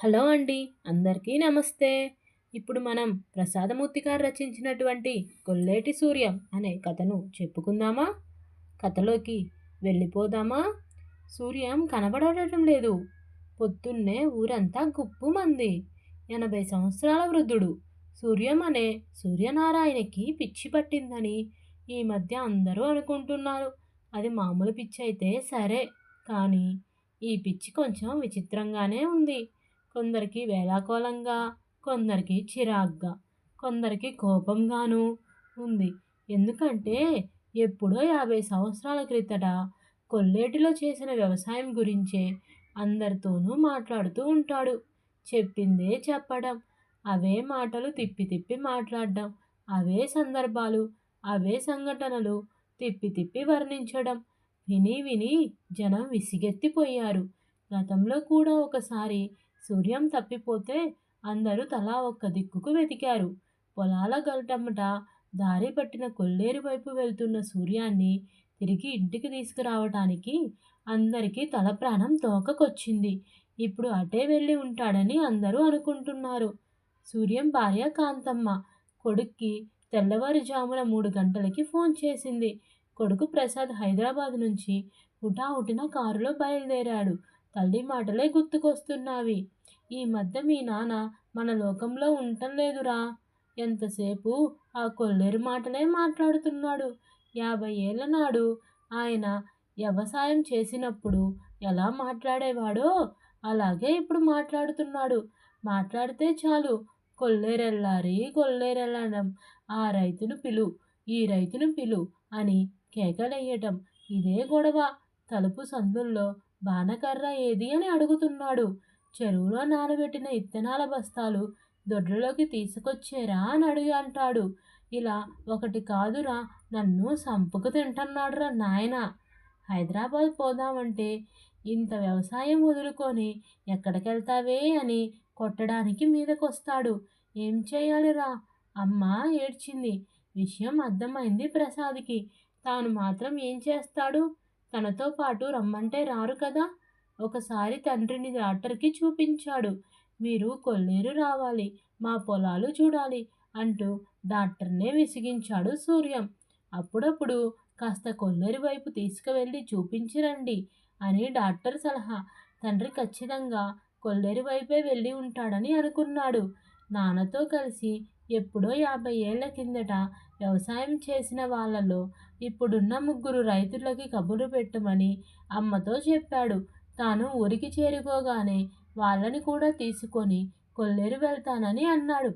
Hello అండి అందరికీ నమస్తే. ఇప్పుడు మనం ప్రసాదమూర్తి గారు రచించినటువంటి కొల్లేటి సూర్యం అనే కథను చెప్పుకుందామా? కథలోకి వెళ్ళిపోదామా? సూర్యం కనబడటం లేదు. పొద్దున్నే ఊరంతా గుప్పు మంది ఎనభై సంవత్సరాల వృద్ధుడు. సూర్యం అనే సూర్యనారాయణకి పిచ్చి పట్టిందని ఈ మధ్య అందరూ అనుకుంటున్నారు. అది మామూలు పిచ్చి అయితే సరే కానీ ఈ పిచ్చి కొంచెం విచిత్రంగానే ఉంది. కొందరికి వేలాకోలంగా కొందరికి చిరాగ్గా కొందరికి కోపంగాను ఉంది. ఎందుకంటే ఎప్పుడో యాభై సంవత్సరాల క్రితట కొల్లేటిలో చేసిన వ్యవసాయం గురించే అందరితోనూ మాట్లాడుతూ ఉంటాడు. చెప్పిందే చెప్పడం అవే మాటలు తిప్పి తిప్పి మాట్లాడడం అవే సందర్భాలు అవే సంఘటనలు తిప్పి తిప్పి వర్ణించడం. విని విని జనం విసిగెత్తిపోయారు. గతంలో కూడా ఒకసారి సూర్యం తప్పిపోతే అందరూ తలా ఒక్క దిక్కుకు వెతికారు. పొలాల గలటమ్మట దారి పట్టిన కొల్లేరు వైపు వెళ్తున్న సూర్యాన్ని తిరిగి ఇంటికి తీసుకురావటానికి అందరికీ తల ప్రాణం తోకకొచ్చింది. ఇప్పుడు అటే వెళ్ళి ఉంటాడని అందరూ అనుకుంటున్నారు. సూర్యం భార్య కాంతమ్మ కొడుక్కి తెల్లవారుజామున మూడు గంటలకి ఫోన్ చేసింది. కొడుకు ప్రసాద్ హైదరాబాద్ నుంచి హుటాహుటిన కారులో బయలుదేరాడు. తల్లి మాటలే గుర్తుకొస్తున్నావి. ఈ మధ్య మీ నాన్న మన లోకంలో ఉండటం లేదురా. ఎంతసేపు ఆ కొల్లేరు మాటలే మాట్లాడుతున్నాడు. యాభై ఏళ్ళ నాడు ఆయన వ్యవసాయం చేసినప్పుడు ఎలా మాట్లాడేవాడో అలాగే ఇప్పుడు మాట్లాడుతున్నాడు. మాట్లాడితే చాలు. కొల్లేరెల్లారి కొల్లేరెల్లడం ఆ రైతును పిలు ఈ రైతును పిలు అని కేకలేయటం ఇదే గొడవ. తలుపు సందుల్లో బాణకర్ర ఏది అని అడుగుతున్నాడు. చెరువులో నానబెట్టిన ఇత్తనాల బస్తాలు దొడ్లలోకి తీసుకొచ్చేరా అని అడిగి అంటాడు. ఇలా ఒకటి కాదురా నన్ను సంపుకు తింటున్నాడురా నాయన. హైదరాబాద్ పోదామంటే ఇంత వ్యవసాయం వదులుకొని ఎక్కడికెళ్తావే అని కొట్టడానికి మీదకొస్తాడు. ఏం చేయాలిరా? అమ్మ ఏడ్చింది. విషయం అర్థమైంది ప్రసాద్కి. తాను మాత్రం ఏం చేస్తాడు? తనతో పాటు రమ్మంటే రారు కదా. ఒకసారి తండ్రిని డాక్టర్కి చూపించాడు. మీరు కొల్లేరు రావాలి మా పొలాలు చూడాలి అంటూ డాక్టర్నే విసిగించాడు సూర్యం. అప్పుడప్పుడు కాస్త కొల్లేరు వైపు తీసుకువెళ్ళి చూపించిరండి అని డాక్టర్ సలహా. తండ్రి ఖచ్చితంగా కొల్లేరు వైపే వెళ్ళి ఉంటాడని అనుకున్నాడు. నాన్నతో కలిసి ఎప్పుడో యాభై ఏళ్ళ కిందట వ్యవసాయం చేసిన వాళ్ళలో ఇప్పుడున్న ముగ్గురు రైతులకి కబురు పెట్టమని అమ్మతో చెప్పాడు. తాను ఊరికి చేరుకోగానే వాళ్ళని కూడా తీసుకొని కొల్లేరు వెళ్తానని అన్నాడు.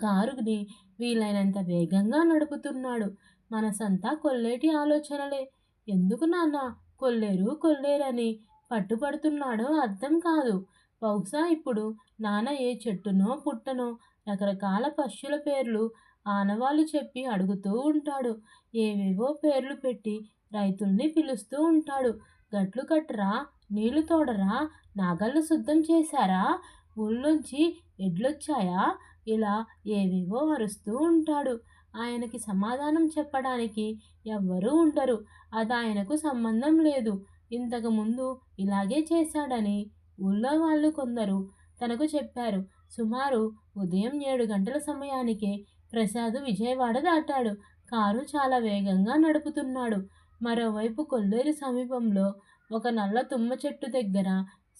కారుని వీలైనంత వేగంగా నడుపుతున్నాడు. మనసంతా కొల్లేటి ఆలోచనలే. ఎందుకు నాన్న కొల్లేరు కొల్లేరని పట్టుపడుతున్నాడో అర్థం కాదు. బహుశా ఇప్పుడు నాన్న ఏ చెట్టునో పుట్టనో రకరకాల పశువుల పేర్లు ఆనవాళ్ళు చెప్పి అడుగుతూ ఉంటాడు. ఏవేవో పేర్లు పెట్టి రైతుల్ని పిలుస్తూ ఉంటాడు. గట్లు కట్టరా నీళ్ళు తోడరా నాగళ్ళు శుద్ధం చేశారా ఊళ్ళోంచి ఎడ్లొచ్చాయా ఇలా ఏవేవో అరుస్తూ ఉంటాడు. ఆయనకి సమాధానం చెప్పడానికి ఎవ్వరూ ఉండరు. అది ఆయనకు సంబంధం లేదు. ఇంతకుముందు ఇలాగే చేశాడని ఊళ్ళో వాళ్ళు కొందరు తనకు చెప్పారు. సుమారు ఉదయం ఏడు గంటల సమయానికే ప్రసాద్ విజయవాడ దాటాడు. కారు చాలా వేగంగా నడుపుతున్నాడు. మరోవైపు కొల్లేరు సమీపంలో ఒక నల్ల తుమ్మ చెట్టు దగ్గర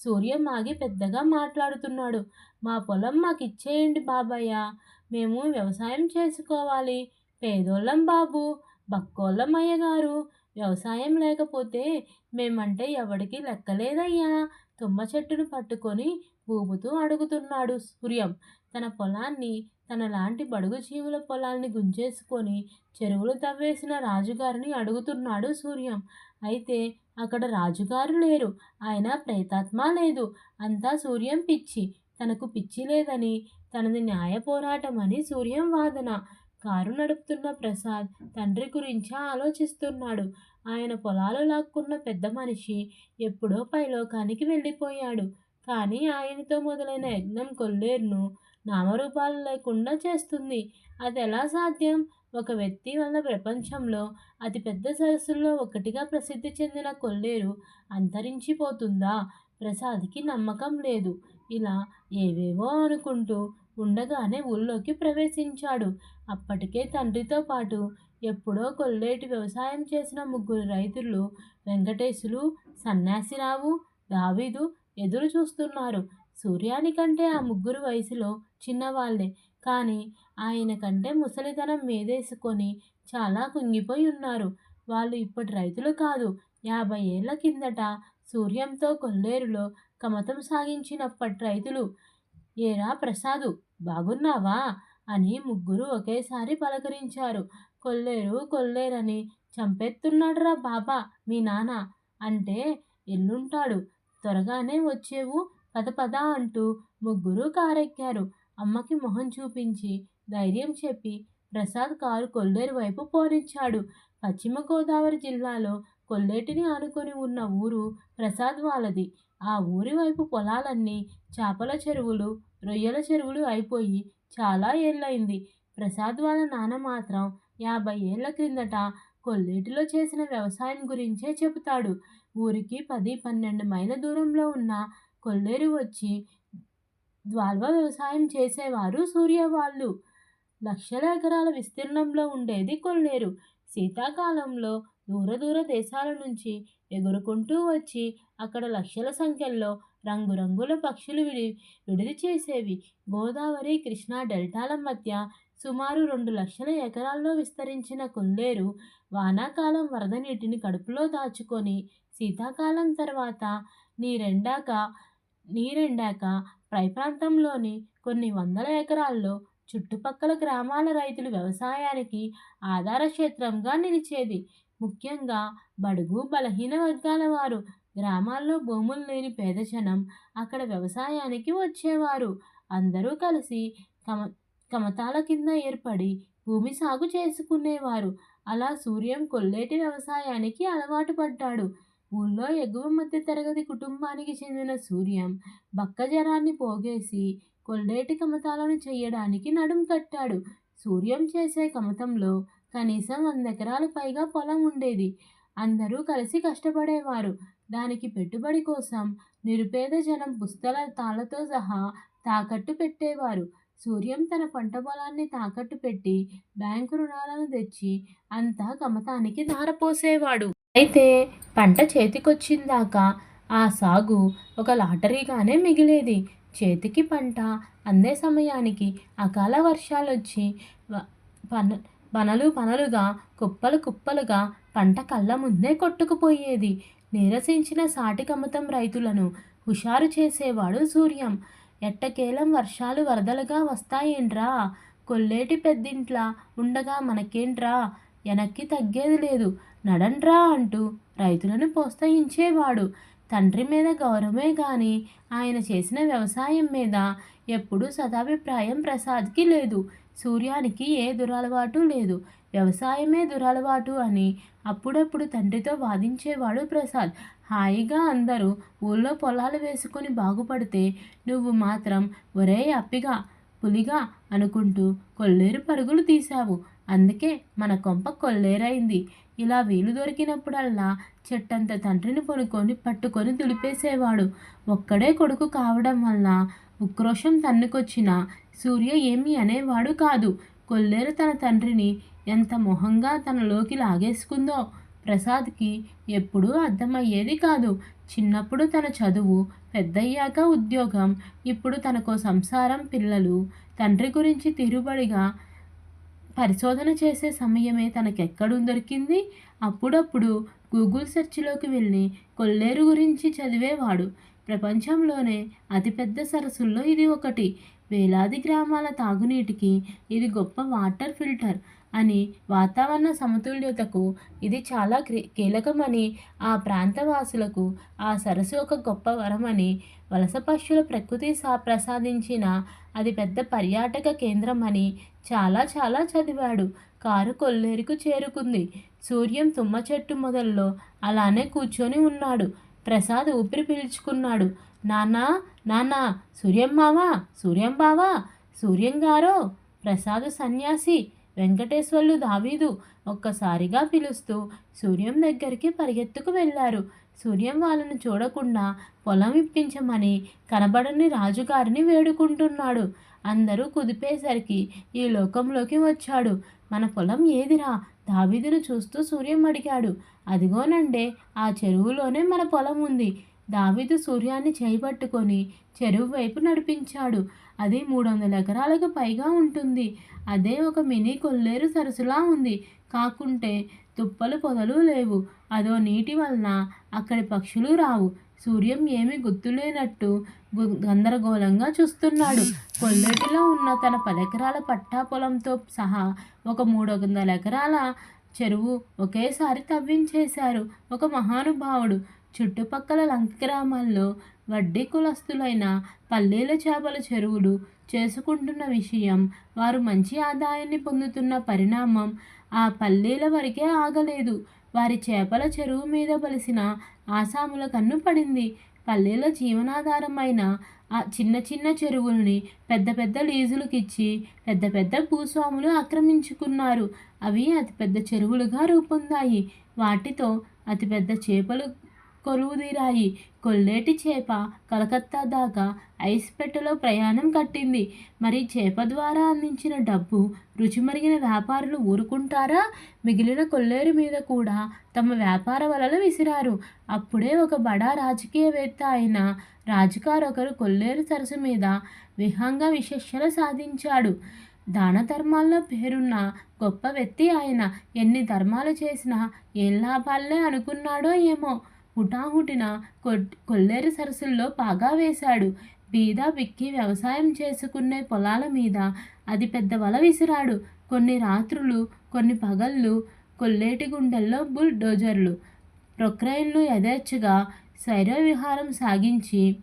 సూర్యం ఆగి పెద్దగా మాట్లాడుతున్నాడు. మా పొలం మాకు ఇచ్చేయండి బాబాయ్య మేము వ్యవసాయం చేసుకోవాలి. పేదోళ్ళం బాబు బక్కోళ్ళం అయ్యగారు వ్యవసాయం లేకపోతే మేమంటే ఎవడికి లెక్కలేదయ్యా. తుమ్మ చెట్టును పట్టుకొని ఊపుతూ అడుగుతున్నాడు సూర్యం. తన పొలాన్ని తన లాంటి బడుగు జీవుల పొలాల్ని గుంజేసుకొని చెరువులు తవ్వేసిన రాజుగారిని అడుగుతున్నాడు సూర్యం. అయితే అక్కడ రాజుగారు లేరు. ఆయన ప్రేతాత్మ లేదు. అంతా సూర్యం పిచ్చి. తనకు పిచ్చి లేదని తనది న్యాయ పోరాటం అని సూర్యం వాదన. కారు నడుపుతున్న ప్రసాద్ తండ్రి గురించి ఆలోచిస్తున్నాడు. ఆయన పొలాలు లాక్కున్న పెద్ద మనిషి ఎప్పుడో పైలోకానికి వెళ్ళిపోయాడు. కానీ ఆయనతో మొదలైన యజ్ఞం కొల్లేరును నామరూపాలు లేకుండా చేస్తుంది. అది ఎలా సాధ్యం? ఒక వ్యక్తి వల్ల ప్రపంచంలో అతిపెద్ద సరస్సుల్లో ఒకటిగా ప్రసిద్ధి చెందిన కొల్లేరు అంతరించిపోతుందా? ప్రసాద్కి నమ్మకం లేదు. ఇలా ఏవేవో అనుకుంటూ ఉండగానే ఊళ్ళోకి ప్రవేశించాడు. అప్పటికే తండ్రితో పాటు ఎప్పుడో కొల్లేటి వ్యవసాయం చేసిన ముగ్గురు రైతులు వెంకటేశులు సన్యాసిరావు దావీదు ఎదురు చూస్తున్నారు. సూర్యానికంటే ఆ ముగ్గురు వయసులో చిన్నవాళ్ళే. కానీ ఆయన కంటే ముసలితనం మీదేసుకొని చాలా కుంగిపోయి ఉన్నారు. వాళ్ళు ఇప్పటి రైతులు కాదు. యాభై ఏళ్ళ కిందట సూర్యంతో కొల్లేరులో కమతం సాగించినప్పటి రైతులు. ఏరా ప్రసాదు బాగున్నావా? అని ముగ్గురు ఒకేసారి పలకరించారు. కొల్లేరు కొల్లేరని చంపేస్తున్నాడురా బాబా మీ నాన్న అంటే ఎల్లుంటాడు. త్వరగానే వచ్చేవు. పద పద అంటూ ముగ్గురు కారెక్కారు. అమ్మకి మొహం చూపించి ధైర్యం చెప్పి ప్రసాద్ కారు కొల్లేరు వైపు పోనిచ్చాడు. పశ్చిమ గోదావరి జిల్లాలో కొల్లేటిని ఆనుకొని ఉన్న ఊరు ప్రసాద్ వాళ్ళది. ఆ ఊరి వైపు పొలాలన్నీ చేపల చెరువులు రొయ్యల చెరువులు అయిపోయి చాలా ఏళ్ళైంది ప్రసాద్ వాళ్ళ నాన్న మాత్రం యాభై ఏళ్ళ క్రిందట కొల్లేటిలో చేసిన వ్యవసాయం గురించే చెబుతాడు. ఊరికి పది పన్నెండు మైళ్ళ దూరంలో ఉన్న కొల్లేరు వచ్చి ద్వాల్వ వ్యవసాయం చేసేవారు సూర్య వాళ్ళు. లక్షల ఎకరాల విస్తీర్ణంలో ఉండేది కొల్లేరు. శీతాకాలంలో దూర దూర దేశాల నుంచి ఎగురుకుంటూ వచ్చి అక్కడ లక్షల సంఖ్యలో రంగురంగుల పక్షులు విడి విడిది చేసేవి. గోదావరి కృష్ణా డెల్టాల మధ్య సుమారు రెండు లక్షల ఎకరాల్లో విస్తరించిన కొల్లేరు వానాకాలం వరద నీటిని కడుపులో దాచుకొని శీతాకాలం తర్వాత నీరెండాక నీరెండాక పై ప్రాంతంలోని కొన్ని వందల ఎకరాల్లో చుట్టుపక్కల గ్రామాల రైతులు వ్యవసాయానికి ఆధార క్షేత్రంగా నిలిచేది. ముఖ్యంగా బడుగు బలహీన వర్గాల వారు గ్రామాల్లో భూములు లేని పేదజనం అక్కడ వ్యవసాయానికి వచ్చేవారు. అందరూ కలిసి కమ కమతాల కింద ఏర్పడి భూమి సాగు చేసుకునేవారు. అలా సూర్యం కొల్లేటి వ్యవసాయానికి అలవాటు పడ్డాడు. ఊళ్ళో ఎగువ మధ్య తరగతి కుటుంబానికి చెందిన సూర్యం బక్కజరాన్ని పోగేసి కొల్లేటి కమతాలను చేయడానికి నడుం కట్టాడు. సూర్యం చేసే కమతంలో కనీసం వంద ఎకరాలు పైగా పొలం ఉండేది. అందరూ కలిసి కష్టపడేవారు. దానికి పెట్టుబడి కోసం నిరుపేద జనం పుస్తల తాళ్ళతో సహా తాకట్టు పెట్టేవారు. సూర్యం తన పంట పొలాన్ని తాకట్టు పెట్టి బ్యాంకు రుణాలను తెచ్చి అంతా కమతానికి ధారపోసేవాడు. అయితే పంట చేతికొచ్చిందాక ఆ సాగు ఒక లాటరీగానే మిగిలేది. చేతికి పంట అందే సమయానికి అకాల వర్షాలొచ్చి పన పనలు పనలుగా కుప్పలు కుప్పలుగా పంట కళ్ళ ముందే కొట్టుకుపోయేది. నీరసించిన సాటి కమతం రైతులను హుషారు చేసేవాడు సూర్యం. ఎట్టకేలం వర్షాలు వరదలుగా వస్తాయేంట్రా? కొల్లేటి పెద్దింట్లా ఉండగా మనకేంట్రా? వెనక్కి తగ్గేది లేదు. నడండ్రా అంటూ రైతులను ప్రోత్సహించేవాడు. తండ్రి మీద గౌరవమే కానీ ఆయన చేసిన వ్యవసాయం మీద ఎప్పుడూ సదాభిప్రాయం ప్రసాద్కి లేదు. సూర్యానికి ఏ దురలవాటు లేదు. వ్యవసాయమే దురలవాటు అని అప్పుడప్పుడు తండ్రితో వాదించేవాడు ప్రసాద్. హాయిగా అందరూ ఊళ్ళో పొలాలు వేసుకొని బాగుపడితే నువ్వు మాత్రం ఒరే అప్పిగా పులిగా అనుకుంటూ కొల్లేరు పరుగులు తీశావు. అందుకే మన కొంప కొల్లేరైంది. ఇలా వీలు దొరికినప్పుడల్లా చెట్టంత తండ్రిని పొనుకొని పట్టుకొని దులిపేసేవాడు. ఒక్కడే కొడుకు కావడం వల్ల ఉక్రోషం తన్నుకొచ్చిన సూర్య ఏమీ అనేవాడు కాదు. కొల్లేరు తన తండ్రిని ఎంత మొహంగా తనలోకి లాగేసుకుందో ప్రసాద్కి ఎప్పుడూ అర్థమయ్యేది కాదు. చిన్నప్పుడు తన చదువు పెద్దయ్యాక ఉద్యోగం ఇప్పుడు తనకో సంసారం పిల్లలు తండ్రి గురించి తీరుబడిగా పరిశోధన చేసే సమయమే తనకెక్కడు దొరికింది? అప్పుడప్పుడు గూగుల్ సెర్చ్లోకి వెళ్ళి కొల్లేరు గురించి చదివేవాడు. ప్రపంచంలోనే అతిపెద్ద సరస్సుల్లో ఇది ఒకటి. వేలాది గ్రామాల తాగునీటికి ఇది గొప్ప వాటర్ ఫిల్టర్. అని వాతావరణ సమతుల్యతకు ఇది చాలా కీలకమని ఆ ప్రాంతవాసులకు ఆ సరస్సు ఒక గొప్ప వరమని వలస పక్షుల ప్రకృతి సా ప్రసాదించిన అది పెద్ద పర్యాటక కేంద్రమని చాలా చాలా చదివాడు. కారు కొల్లేరుకు చేరుకుంది. సూర్యం తుమ్మ చెట్టు మొదల్లో అలానే కూర్చొని ఉన్నాడు. ప్రసాద్ ఊపిరి పీల్చుకున్నాడు. నానా నానా సూర్యం మావా సూర్యం బావా సూర్యం గారో ప్రసాద్ సన్యాసి వెంకటేశ్వర్లు దావీదు ఒక్కసారిగా పిలుస్తూ సూర్యం దగ్గరికి పరిగెత్తుకు వెళ్ళారు. సూర్యం వాళ్ళను చూడకుండా పొలం ఇప్పించమని కనబడని రాజుగారిని వేడుకుంటున్నాడు. అందరూ కుదిపేసరికి ఈ లోకంలోకి వచ్చాడు. మన పొలం ఏదిరా? దావీదును చూస్తూ సూర్యం అడిగాడు. అదిగోనండే ఆ చెరువులోనే మన పొలం ఉంది. దావీదు సూర్యాన్ని చేపట్టుకొని చెరువు వైపు నడిపించాడు. అది మూడు వందల ఎకరాలకు పైగా ఉంటుంది. అదే ఒక మినీ కొల్లేరు సరస్సులా ఉంది. కాకుంటే తుప్పలు పొదలు లేవు. అదో నీటి వలన అక్కడి పక్షులు రావు. సూర్యం ఏమీ గుర్తులేనట్టు గందరగోళంగా చూస్తున్నాడు. కొల్లేటిలో ఉన్న తన పదెకరాల పట్టా పొలంతో సహా ఒక మూడు వందల ఎకరాల చెరువు ఒకేసారి తవ్వించేశారు ఒక మహానుభావుడు. చుట్టుపక్కల లంక గ్రామాల్లో వడ్డీ కులస్తులైన పల్లీల చేపల చెరువులు చేసుకుంటున్న విషయం వారు మంచి ఆదాయాన్ని పొందుతున్న పరిణామం ఆ పల్లీల వరకే ఆగలేదు. వారి చేపల చెరువు మీద బలిసిన ఆసాముల కన్ను పడింది. పల్లెల జీవనాధారమైన ఆ చిన్న చిన్న చెరువుల్ని పెద్ద పెద్ద లీజులకిచ్చి పెద్ద పెద్ద భూస్వాములు ఆక్రమించుకున్నారు. అవి అతిపెద్ద చెరువులుగా రూపొందాయి. వాటితో అతిపెద్ద చేపలు కొలువుదీరాయి. కొల్లేటి చేప కలకత్తా దాకా ఐస్ పెట్టెలో ప్రయాణం కట్టింది. మరి చేప ద్వారా అందించిన డబ్బు రుచిమరిగిన వ్యాపారులు ఊరుకుంటారా? మిగిలిన కొల్లేరు మీద కూడా తమ వ్యాపార వలలు విసిరారు. అప్పుడే ఒక బడా రాజకీయవేత్త అయిన రాజుకారు ఒకరు కొల్లేరు సరస్సు మీద విహంగ విశేషణ సాధించాడు. దాన ధర్మాల్లో పేరున్న గొప్ప వ్యక్తి ఆయన. ఎన్ని ధర్మాలు చేసినా ఏం లాభాలే అనుకున్నాడో ఏమో. హుటాహుటిన కొ- కొల్లేరు సరస్సుల్లో పాగా వేశాడు. బీద బిక్కి వ్యవసాయం చేసుకునే పొలాల మీద అది పెద్ద వల విసిరాడు. కొన్ని రాత్రులు కొన్ని పగళ్ళు కొల్లేటి గుండెల్లో బుల్డోజర్లు. ప్రొక్రైన్లు యథేచ్ఛగా శైర విహారం సాగించి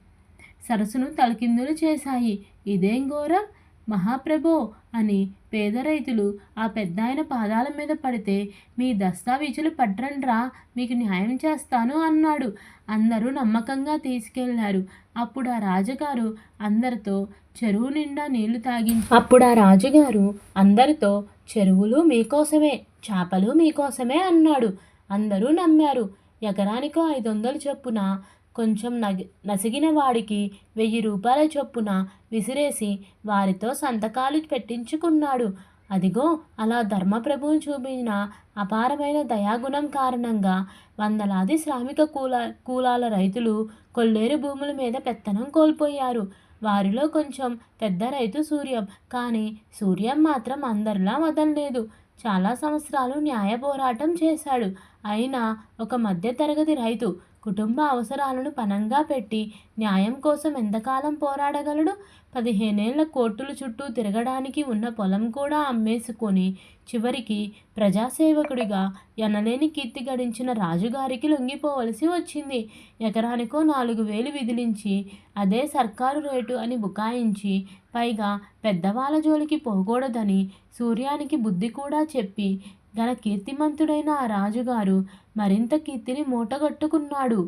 సరస్సును తలకిందులు చేశాయి. ఇదేం ఘోరం? మహాప్రభో అని పేద రైతులు ఆ పెద్దాయన పాదాల మీద పడితే మీ దస్తావేజులు పట్టరండ్రా మీకు న్యాయం చేస్తాను అన్నాడు. అందరూ నమ్మకంగా తీసుకెళ్ళారు. అప్పుడు ఆ రాజుగారు అందరితో చెరువు నిండా నీళ్ళు తాగించి అప్పుడు ఆ రాజుగారు అందరితో చెరువులు మీకోసమే చేపలు మీకోసమే అన్నాడు. అందరూ నమ్మారు. ఎకరానికో ఐదు వందలు చొప్పున కొంచెం నగి నసిగిన వాడికి వెయ్యి రూపాయల చొప్పున విసిరేసి వారితో సంతకాలు పెట్టించుకున్నాడు. అదిగో అలా ధర్మప్రభువు చూపిన అపారమైన దయాగుణం కారణంగా వందలాది శ్రామిక కూల కూలాల రైతులు కొల్లేరు భూముల మీద పెత్తనం కోల్పోయారు. వారిలో కొంచెం పెద్ద రైతు సూర్యం కానీ సూర్యం మాత్రం అందరిలా వదలలేదు చాలా సంవత్సరాలు న్యాయ పోరాటం చేశాడు. అయినా ఒక మధ్యతరగతి రైతు కుటుంబ అవసరాలను పణంగా పెట్టి న్యాయం కోసం ఎంతకాలం పోరాడగలడు? పదిహేనేళ్ళ కోర్టుల చుట్టూ తిరగడానికి ఉన్న పొలం కూడా అమ్మేసుకొని చివరికి ప్రజాసేవకుడిగా ఎనలేని కీర్తి గడించిన రాజుగారికి లొంగిపోవలసి వచ్చింది. ఎకరానికో నాలుగు వేలు విధిలించి అదే సర్కారు రేటు అని బుకాయించి పైగా పెద్దవాళ్ళ జోలికి పోకూడదని సూర్యానికి బుద్ధి కూడా చెప్పి గన కీర్తిమంతుడైన ఆ రాజుగారు మరింత కీర్తిని మూటగట్టుకున్నాడు.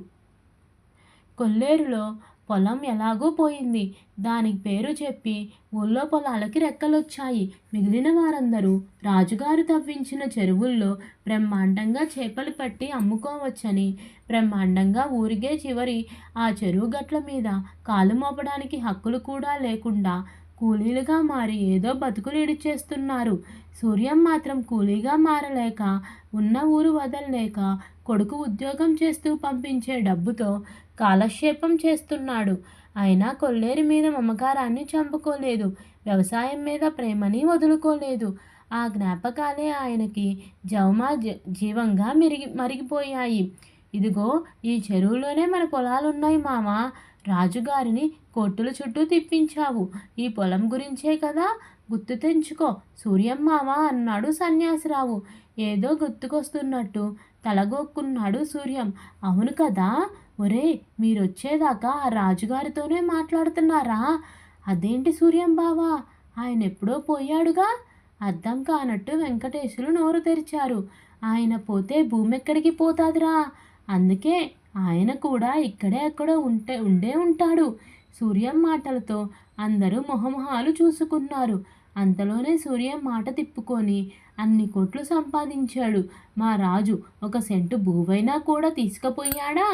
కొల్లేరులో పొలం ఎలాగో పోయింది. దానికి పేరు చెప్పి ఊళ్ళో పొలాలకి రెక్కలొచ్చాయి. మిగిలిన వారందరూ రాజుగారు తవ్వించిన చెరువుల్లో బ్రహ్మాండంగా చేపలు పట్టి అమ్ముకోవచ్చని బ్రహ్మాండంగా ఊరిగే చివరి ఆ చెరువు గట్ల మీద కాలు మోపడానికి హక్కులు కూడా లేకుండా కూలీలుగా మారి ఏదో బతుకులు ఇడిచేస్తున్నారు సూర్యం మాత్రం కూలీగా మారలేక ఉన్న ఊరు వదలలేక కొడుకు ఉద్యోగం చేస్తూ పంపించే డబ్బుతో కాలక్షేపం చేస్తున్నాడు. అయినా కొల్లేరు మీద మమకారాన్ని చంపుకోలేదు. వ్యవసాయం మీద ప్రేమని వదులుకోలేదు. ఆ జ్ఞాపకాలే ఆయనకి జవమా జ- జీవంగా మిరిగి మరిగిపోయాయి. ఇదిగో ఈ చెరువులోనే మన పొలాలున్నాయి మామ. రాజుగారిని కొట్టుల చుట్టూ తిప్పించావు. ఈ పొలం గురించే కదా? గుర్తు తెంచుకో. సూర్యం అన్నాడు సన్యాసిరావు. ఏదో గుర్తుకొస్తున్నట్టు తలగొక్కున్నాడు సూర్యం. అవును కదా? ఒరే మీరొచ్చేదాకా ఆ రాజుగారితోనే మాట్లాడుతున్నారా? అదేంటి సూర్యం బావా ఆయన ఎప్పుడో పోయాడుగా? అర్థం కానట్టు వెంకటేశులు నోరు తెరిచారు. ఆయన పోతే భూమి ఎక్కడికి పోతాదిరా. అందుకే ఆయన కూడా ఇక్కడే ఎక్కడో ఉంటే ఉండే ఉంటాడు. సూర్యం మాటలతో అందరూ మొహమొహాలు చూసుకున్నారు. అంతలోనే సూర్యం మాట తిప్పుకొని అన్ని కోట్లు సంపాదించాడు. మా రాజు ఒక సెంటు భూవైనా కూడా తీసుకుపోయాడా?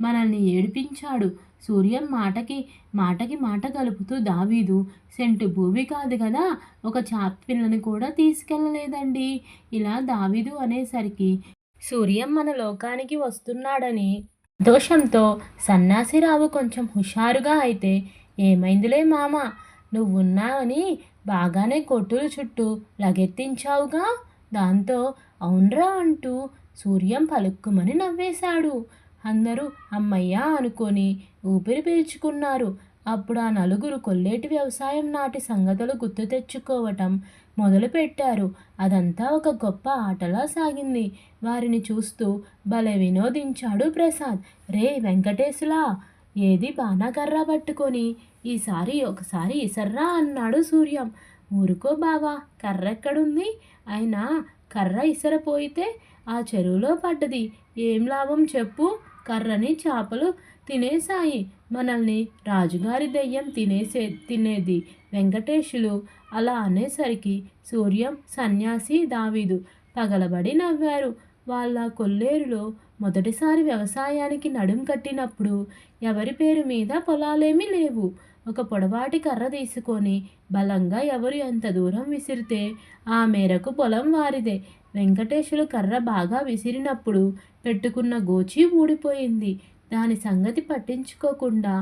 మనల్ని ఏడిపించాడు. సూర్యం మాటకి మాటకి మాట కలుపుతూ దావీదు సెంటు భూమి కాదు కదా ఒక చాపిల్లని పిల్లని కూడా తీసుకెళ్ళలేదండి ఇలా దావీదు అనేసరికి సూర్యం మన లోకానికి వస్తున్నాడని దోషంతో సన్నాసిరావు కొంచెం హుషారుగా అయితే ఏమైందిలే మామ? నువ్వున్నావని బాగానే కొట్టుల చుట్టూ లగెత్తించావుగా? దాంతో అవునరా అంటూ సూర్యం పలుక్కుమని నవ్వేశాడు. అందరూ అమ్మయ్యా అనుకొని ఊపిరి పీల్చుకున్నారు. అప్పుడు ఆ నలుగురు కొల్లేటి వ్యవసాయం నాటి సంగతులు గుర్తు తెచ్చుకోవటం మొదలుపెట్టారు. అదంతా ఒక గొప్ప ఆటలా సాగింది. వారిని చూస్తూ భలే వినోదించాడు ప్రసాద్. రే వెంకటేశులా ఏది బాణాకర్ర పట్టుకొని ఈసారి ఒకసారి ఇసర్రా అన్నాడు సూర్యం. ఊరుకో బావా కర్ర ఎక్కడుంది అయినా కర్ర ఇసరపోయితే ఆ చెరువులో పడ్డది. ఏం లాభం చెప్పు. కర్రని చేపలు తినేశాయి. మనల్ని రాజుగారి దెయ్యం తినేసే తినేది వెంకటేశులు అలా అనేసరికి సూర్యం సన్యాసి దావీదు పగలబడి నవ్వారు. వాళ్ళ కొల్లేరులో మొదటిసారి వ్యవసాయానికి నడుం కట్టినప్పుడు ఎవరి పేరు మీద పొలాలేమీ లేవు. ఒక పొడవాటి కర్ర తీసుకొని బలంగా ఎవరు ఎంత దూరం విసిరితే ఆ మేరకు పొలం వారిదే. వెంకటేశులు కర్ర బాగా విసిరినప్పుడు పెట్టుకున్న గోచి ఊడిపోయింది. దాని సంగతి పట్టించుకోకుండా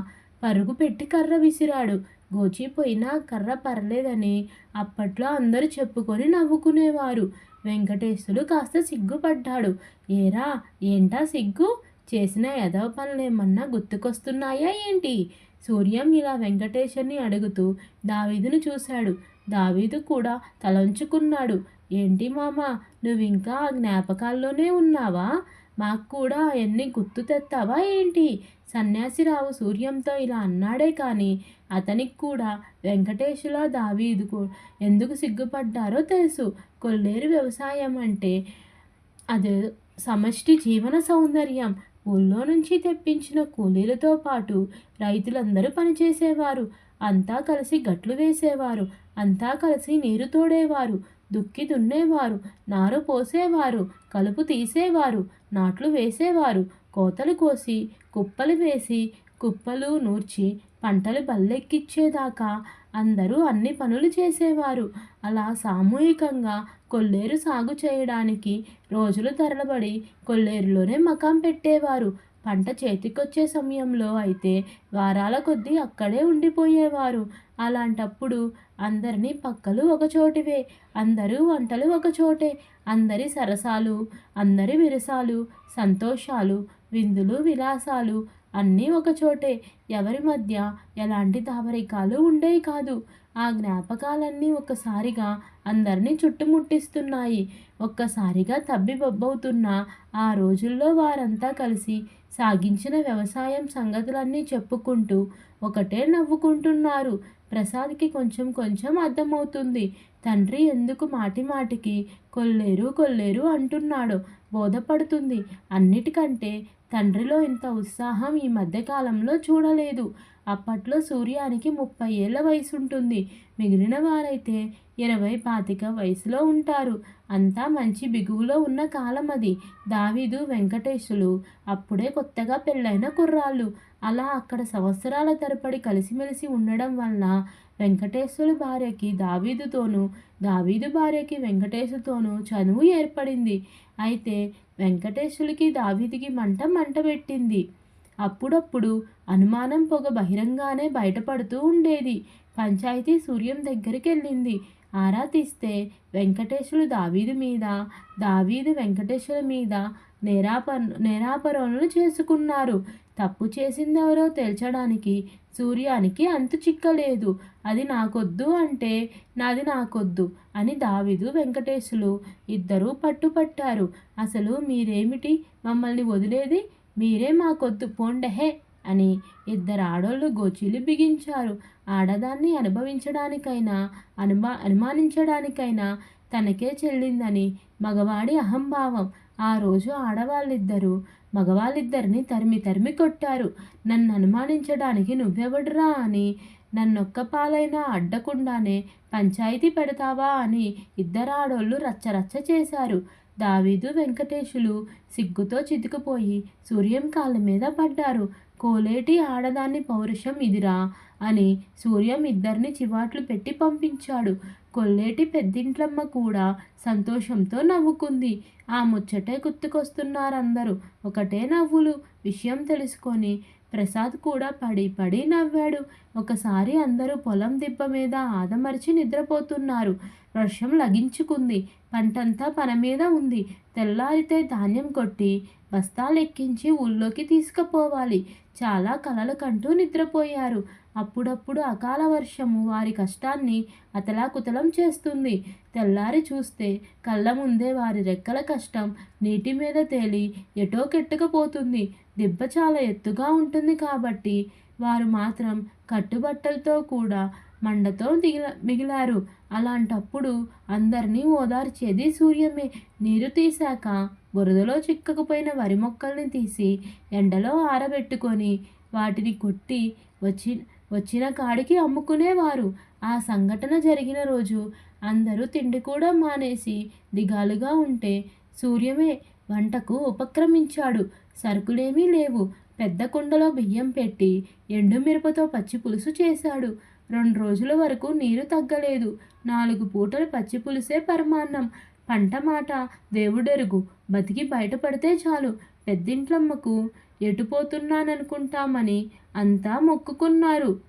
పరుగు పెట్టి కర్ర విసిరాడు. గోచిపోయినా కర్ర పర్లేదని అప్పట్లో అందరూ చెప్పుకొని నవ్వుకునేవారు. వెంకటేశులు కాస్త సిగ్గుపడ్డాడు. ఏరా ఏంటా సిగ్గు? చేసిన యదవ పనులేమన్నా గుర్తుకొస్తున్నాయా ఏంటి? సూర్యం ఇలా వెంకటేశ్వర్ని అడుగుతూ దావీదును చూశాడు. దావీదు కూడా తలంచుకున్నాడు. ఏంటి మామ నువ్వింకా ఆ జ్ఞాపకాల్లోనే ఉన్నావా? మాకు కూడా అవన్నీ గుర్తు తెస్తావా ఏంటి? సన్యాసిరావు సూర్యంతో ఇలా అన్నాడే కానీ అతనికి కూడా వెంకటేశుల దావీదుకు ఎందుకు సిగ్గుపడ్డారో తెలుసు. కొల్లేరు వ్యవసాయం అంటే అది సమష్టి జీవన సౌందర్యం. ఊళ్ళో నుంచి తెప్పించిన కూలీలతో పాటు రైతులందరూ పనిచేసేవారు. అంతా కలిసి గట్లు వేసేవారు. అంతా కలిసి నీరు తోడేవారు. దుక్కి దున్నేవారు. నారు పోసేవారు. కలుపు తీసేవారు. నాట్లు వేసేవారు. కోతలు కోసి కుప్పలు వేసి కుప్పలు నూర్చి పంటలు బల్లెక్కిచ్చేదాకా అందరూ అన్ని పనులు చేసేవారు. అలా సామూహికంగా కొల్లేరు సాగు చేయడానికి రోజులు తరలబడి కొల్లేరులోనే మకాం పెట్టేవారు. పంట చేతికొచ్చే సమయంలో అయితే వారాల కొద్దీ అక్కడే ఉండిపోయేవారు. అలాంటప్పుడు అందరినీ పక్కలు ఒకచోటివే అందరూ వంటలు ఒకచోటే అందరి సరసాలు అందరి విరసాలు సంతోషాలు విందులు విలాసాలు అన్నీ ఒకచోటే ఎవరి మధ్య ఎలాంటి దావరికాలు ఉండేవి కాదు. ఆ జ్ఞాపకాలన్నీ ఒక్కసారిగా అందరినీ చుట్టుముట్టిస్తున్నాయి. ఒక్కసారిగా తబ్బి బొబ్బవుతున్న ఆ రోజుల్లో వారంతా కలిసి సాగించిన వ్యవసాయం సంగతులన్నీ చెప్పుకుంటూ ఒకటే నవ్వుకుంటున్నారు. ప్రసాద్కి కొంచెం కొంచెం అర్థమవుతుంది. తండ్రి ఎందుకు మాటి మాటికి కొల్లేరు కొల్లేరు అంటున్నాడో. బోధపడుతుంది. అన్నిటికంటే తండ్రిలో ఇంత ఉత్సాహం ఈ మధ్యకాలంలో చూడలేదు. అప్పట్లో సూర్యానికి ముప్పై ఏళ్ళ వయసు ఉంటుంది. మిగిలిన వారైతే ఇరవై పాతిక వయసులో ఉంటారు. అంతా మంచి బిగువులో ఉన్న కాలం అది. దావీదు వెంకటేశులు అప్పుడే కొత్తగా పెళ్ళైన కుర్రాళ్ళు. అలా అక్కడ సంవత్సరాల తరబడి కలిసిమెలిసి ఉండడం వలన వెంకటేశ్వరు భార్యకి దావీదుతోనూ దావీదు భార్యకి వెంకటేశుతోనూ చనువు ఏర్పడింది. అయితే వెంకటేశ్వరులకి దావీదికి మంట మంట పెట్టింది. అప్పుడప్పుడు అనుమానం పొగ బహిరంగానే బయటపడుతూ ఉండేది. పంచాయతీ సూర్యం దగ్గరికి వెళ్ళింది ఆరా తీస్తే వెంకటేశ్వరులు దావీదు మీద దావీదు వెంకటేశ్వరుల మీద నేరాప నేరాపరోణలు చేసుకున్నారు. తప్పు చేసిందెవరో తేల్చడానికి సూర్యానికి అంతు చిక్కలేదు. అది నాకొద్దు అంటే నాది నాకొద్దు అని దావిదు వెంకటేశులు ఇద్దరూ పట్టుపట్టారు. అసలు మీరేమిటి? మమ్మల్ని వదిలేది? మీరే మాకొద్దు పోండహే అని ఇద్దరు ఆడోళ్ళు గోచీలు బిగించారు. ఆడదాన్ని అనుభవించడానికైనా అనుమా అనుమానించడానికైనా తనకే చెల్లిందని మగవాడి అహంభావం. ఆ రోజు ఆడవాళ్ళిద్దరూ మగవాళ్ళిద్దరిని తరిమి తరిమి కొట్టారు. నన్ను అనుమానించడానికి నువ్వెవడరా అని నన్నొక్క పాలైనా అడ్డకుండానే పంచాయతీ పెడతావా అని ఇద్దరాడోళ్ళు రచ్చరచ్చ చేశారు. దావీదు వెంకటేశులు సిగ్గుతో చితుకుపోయి సూర్యం కాళ్ళ మీద పడ్డారు. కోలేటి ఆడదాన్ని పౌరుషం ఇదిరా అని సూర్యం ఇద్దరిని చివాట్లు పెట్టి పంపించాడు. కొల్లేటి పెద్దింట్లమ్మ కూడా సంతోషంతో నవ్వుకుంది. ఆ ముచ్చటే గుర్తుకొస్తున్నారందరూ. ఒకటే నవ్వులు విషయం తెలుసుకొని ప్రసాద్ కూడా పడి పడి నవ్వాడు. ఒకసారి అందరూ పొలం దిబ్బ మీద ఆదమరిచి నిద్రపోతున్నారు. వర్షం లగించుకుంది. పంటంతా పన మీద ఉంది. తెల్లారితే ధాన్యం కొట్టి బస్తాలు ఎక్కించి ఊళ్ళోకి తీసుకుపోవాలి. చాలా కలలు కంటూ నిద్రపోయారు. అప్పుడప్పుడు అకాల వర్షము వారి కష్టాన్ని అతలాకుతలం చేస్తుంది. తెల్లారి చూస్తే కళ్ళ ముందే వారి రెక్కల కష్టం నీటి మీద తేలి ఎటో కెట్టుకపోతుంది. దిబ్బ చాలా ఎత్తుగా ఉంటుంది కాబట్టి వారు మాత్రం కట్టుబట్టలతో కూడా మండతో దిగిల మిగిలారు. అలాంటప్పుడు అందరినీ ఓదార్చేది సూర్యమే. నీరు తీశాక బురదలో చిక్కకపోయిన వరి మొక్కల్ని తీసి ఎండలో ఆరబెట్టుకొని వాటిని కొట్టి వచ్చి వచ్చిన కాడికి అమ్ముకునేవారు. ఆ సంఘటన జరిగిన రోజు అందరూ తిండి కూడా మానేసి దిగాలుగా ఉంటే సూర్యమే వంటకు ఉపక్రమించాడు. సరుకులేమీ లేవు. పెద్ద కుండలో బియ్యం పెట్టి ఎండు మిరపతో పచ్చి పులుసు చేశాడు. రెండు రోజుల వరకు నీరు తగ్గలేదు. నాలుగు పూటలు పచ్చి పులుసే పరమాన్నం. పంట మాట దేవుడెరుగు. బతికి బయటపడితే చాలు. పెద్దింట్లమ్మకు ఎటుపోతున్నాననుకుంటామని అంతా మొక్కుకున్నారు.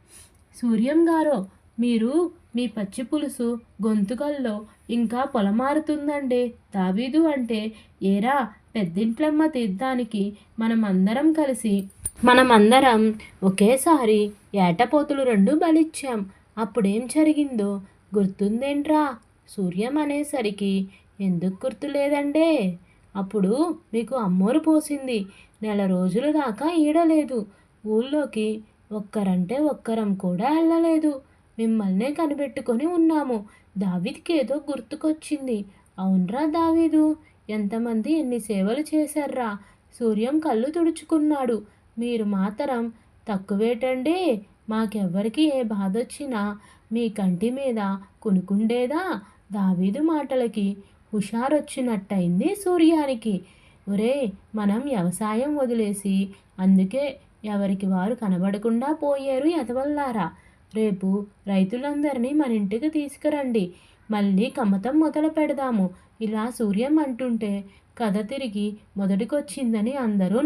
సూర్యం గారో మీరు మీ పచ్చి పులుసు గొంతుకల్లో ఇంకా పొలమారుతుందండి. దావీదు అంటే ఏరా పెద్దింట్లమ్మ తీర్థానికి మనమందరం కలిసి మనమందరం ఒకేసారి ఏటపోతులు రెండు బలిచ్చాం. అప్పుడేం జరిగిందో గుర్తుందేంట్రా? సూర్యం అనేసరికి ఎందుకు గుర్తులేదండే? అప్పుడు మీకు అమ్మోరు పోసింది. నెల రోజుల దాకా ఈడలేదు. ఊళ్ళోకి ఒక్కరంటే ఒక్కరం కూడా వెళ్ళలేదు మిమ్మల్నే కనిపెట్టుకొని ఉన్నాము. దావీద్కి ఏదో గుర్తుకొచ్చింది. అవునరా దావీదు? ఎంతమంది ఎన్ని సేవలు చేశారా సూర్యం కళ్ళు తుడుచుకున్నాడు. మీరు మాత్రం తక్కువేటండి. మాకెవ్వరికి ఏ బాధ వచ్చినా మీ కంటి మీద కొనుక్కుండేదా దావీదు మాటలకి హుషారొచ్చినట్టయింది సూర్యానికి. ఒరే మనం వ్యవసాయం వదిలేసి అందుకే ఎవరికి వారు కనబడకుండా పోయారు ఎదవల్లారా రేపు రైతులందరినీ మన ఇంటికి తీసుకురండి. మళ్ళీ కమ్మతం మొదలు పెడదాము. ఇలా సూర్యం అంటుంటే కథ తిరిగి మొదటికొచ్చిందని అందరూ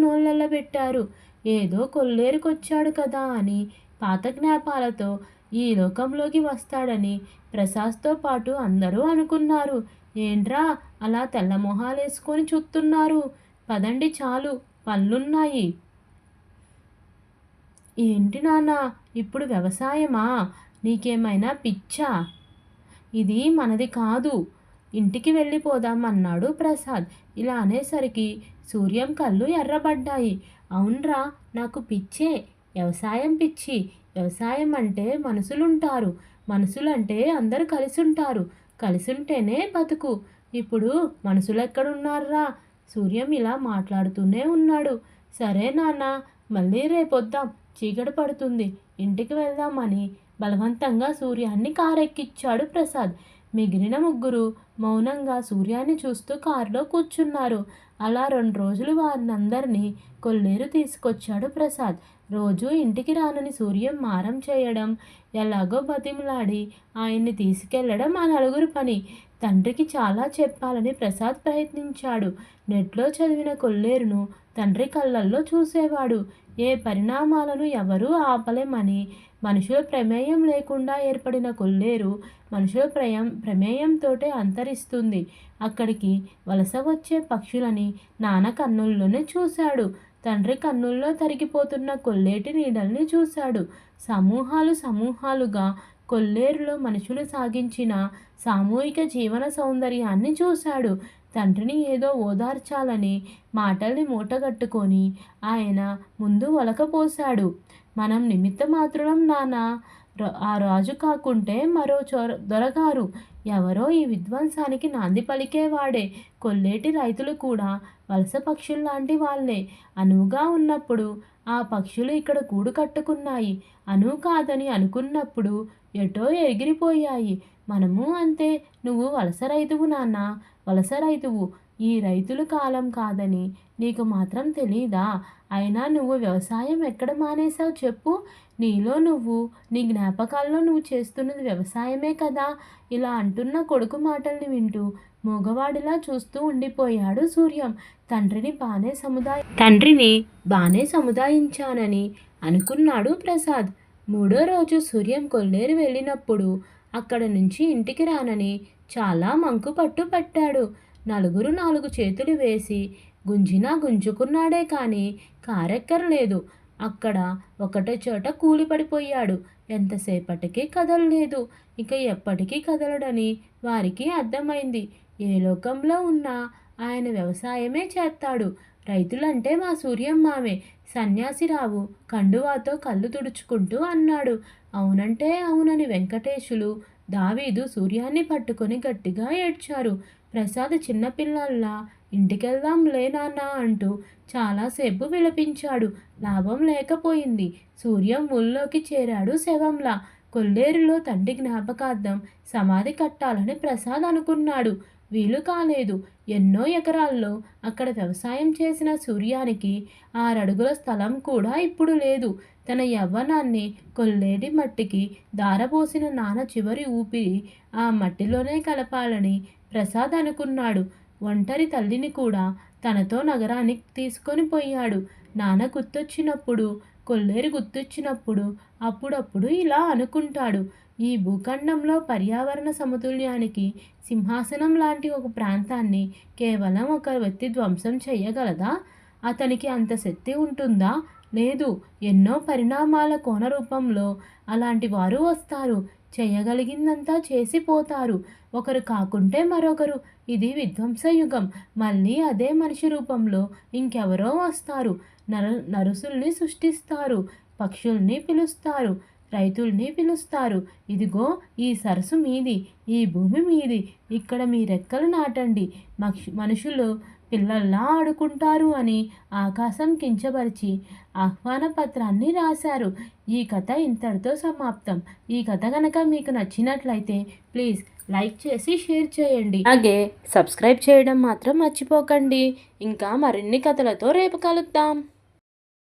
పెట్టారు. ఏదో కొల్లేరుకొచ్చాడు కదా అని పాత జ్ఞాపాలతో ఈ లోకంలోకి వస్తాడని ప్రసాద్తో పాటు అందరూ అనుకున్నారు. ఏంట్రా అలా తెల్ల మొహాలేసుకొని చూస్తున్నారు. పదండి చాలు పళ్ళున్నాయి. ఏంటి నాన్న ఇప్పుడు వ్యవసాయమా? నీకేమైనా పిచ్చా? ఇది మనది కాదు. ఇంటికి వెళ్ళిపోదాం అన్నాడు ప్రసాద్. ఇలా అనేసరికి సూర్యం కళ్ళు ఎర్రబడ్డాయి. అవునరా నాకు పిచ్చే. వ్యవసాయం పిచ్చి. వ్యవసాయం అంటే మనుషులుంటారు మనుషులంటే అందరూ కలిసి ఉంటారు కలిసి ఉంటేనే బతుకు. ఇప్పుడు మనుషులు ఎక్కడున్నారా సూర్యం ఇలా మాట్లాడుతూనే ఉన్నాడు. సరే నాన్న మళ్ళీ రేపొద్దాం. చీకటి పడుతుంది. ఇంటికి వెళ్దామని బలవంతంగా సూర్యాన్ని కారెక్కిచ్చాడు ప్రసాద్. మిగిలిన ముగ్గురు మౌనంగా సూర్యాన్ని చూస్తూ కారులో కూర్చున్నారు. అలా రెండు రోజులు వారినందరినీ కొల్లేరు తీసుకొచ్చాడు ప్రసాద్. రోజు ఇంటికి రానని సూర్యం మారం చేయడం ఎలాగో బతిమలాడి ఆయన్ని తీసుకెళ్ళడం ఆ నలుగురు పని. తండ్రికి చాలా చెప్పాలని ప్రసాద్ ప్రయత్నించాడు. నెట్లో చదివిన కొల్లేరును తండ్రి కళ్ళల్లో చూసేవాడు. ఏ పరిణామాలను ఎవరూ ఆపలేమని. మనుషుల ప్రమేయం లేకుండా ఏర్పడిన కొల్లేరు మనుషుల ప్రయం ప్రమేయంతోటే అంతరిస్తుంది. అక్కడికి వలస వచ్చే పక్షులని నాన్న కన్నుల్లోనే చూశాడు. తండ్రి కన్నుల్లో తరిగిపోతున్న కొల్లేటి నీడల్ని చూశాడు. సమూహాలు సమూహాలుగా కొల్లేరులో మనుషులు సాగించిన సామూహిక జీవన సౌందర్యాన్ని చూశాడు. తండ్రిని ఏదో ఓదార్చాలని మాటల్ని మూటగట్టుకొని ఆయన ముందు వలకపోశాడు. మనం నిమిత్త మాత్రం నానా ఆ రాజు కాకుంటే మరో చొర దొరగారు. ఎవరో ఈ విధ్వంసానికి నాంది పలికేవాడే. కొల్లేటి రైతులు కూడా వలస పక్షుల్లాంటి వాళ్ళే. అనువుగా ఉన్నప్పుడు ఆ పక్షులు ఇక్కడ గూడు కట్టుకున్నాయి. అనువు కాదని అనుకున్నప్పుడు ఎటో ఎగిరిపోయాయి. మనము అంతే. నువ్వు వలస రైతువు నాన్న. వలస రైతువు. ఈ రైతుల కాలం కాదని నీకు మాత్రం తెలీదా? అయినా నువ్వు వ్యవసాయం ఎక్కడ మానేశావు చెప్పు. నీలో నువ్వు నీ జ్ఞాపకాల్లో నువ్వు చేస్తున్నది వ్యవసాయమే కదా. ఇలా అంటున్న కొడుకు మాటల్ని వింటూ మూగవాడిలా చూస్తూ ఉండిపోయాడు సూర్యం. తండ్రిని బానే సముదాయ తండ్రిని బానే సముదాయించానని అనుకున్నాడు ప్రసాద్. మూడో రోజు సూర్యం కొల్లేరు వెళ్ళినప్పుడు అక్కడ నుంచి ఇంటికి రానని చాలా మంకు పట్టు పట్టాడు. నలుగురు నాలుగు చేతులు వేసి గుంజినా గుంజుకున్నాడే కానీ కారెక్కర్లేదు. అక్కడ ఒకటే చోట కూలిపడిపోయాడు. ఎంతసేపటికి కదలలేదు. ఇక ఎప్పటికీ కదలడని వారికి అర్థమైంది. ఏ లోకంలో ఉన్నా ఆయన వ్యవసాయమే చేస్తాడు. రైతులంటే మా సూర్యమ్మామే సన్యాసిరావు కండువాతో కళ్ళు తుడుచుకుంటూ అన్నాడు. అవునంటే అవునని వెంకటేశులు దావీదు సూర్యాన్ని పట్టుకొని గట్టిగా ఏడ్చారు. ప్రసాద్ చిన్నపిల్లల్లా ఇంటికెళ్దాం నాన్న అంటూ చాలాసేపు విలపించాడు. లాభం లేకపోయింది. సూర్యం ఊళ్ళోకి చేరాడు శవంలా. కొల్లేరులో తండ్రి జ్ఞాపకార్థం సమాధి కట్టాలని ప్రసాద్ అనుకున్నాడు. వీలు కాలేదు. ఎన్నో ఎకరాల్లో అక్కడ వ్యవసాయం చేసిన సూర్యానికి ఆరడుగుల స్థలం కూడా ఇప్పుడు లేదు. తన యవ్వనాన్ని కొల్లేటి మట్టికి దారపోసిన నాన్న చివరి ఊపిరి ఆ మట్టిలోనే కలపాలని ప్రసాద్ అనుకున్నాడు. ఒంటరి తల్లిని కూడా తనతో నగరానికి తీసుకొని పోయాడు. నాన్న గుర్తొచ్చినప్పుడు కొల్లేరు గుర్తొచ్చినప్పుడు అప్పుడప్పుడు ఇలా అనుకుంటాడు. ఈ భూఖండంలో పర్యావరణ సమతుల్యానికి సింహాసనం లాంటి ఒక ప్రాంతాన్ని కేవలం ఒక వ్యక్తి ధ్వంసం చేయగలదా? అతనికి అంత శక్తి ఉంటుందా? లేదు. ఎన్నో పరిణామాల కోణ రూపంలో అలాంటి వారు వస్తారు. చేయగలిగిందంతా చేసిపోతారు. ఒకరు కాకుంటే మరొకరు ఇది విధ్వంసయుగం. మళ్ళీ అదే మనిషి రూపంలో ఇంకెవరో వస్తారు. నర నరుసుల్ని సృష్టిస్తారు. పక్షుల్ని పిలుస్తారు. రైతుల్ని పిలుస్తారు. ఇదిగో ఈ సరస్సు మీది ఈ భూమి మీది. ఇక్కడ మీ రెక్కలు నాటండి. మనుషులు పిల్లల్లా ఆడుకుంటారు అని ఆకాశం కించపరిచి ఆహ్వాన పత్రాన్ని రాశారు. ఈ కథ ఇంతటితో సమాప్తం. ఈ కథ కనుక మీకు నచ్చినట్లయితే ప్లీజ్ లైక్ చేసి షేర్ చేయండి. అలాగే సబ్స్క్రైబ్ చేయడం మాత్రం మర్చిపోకండి. ఇంకా మరిన్ని కథలతో రేపు కలుద్దాం.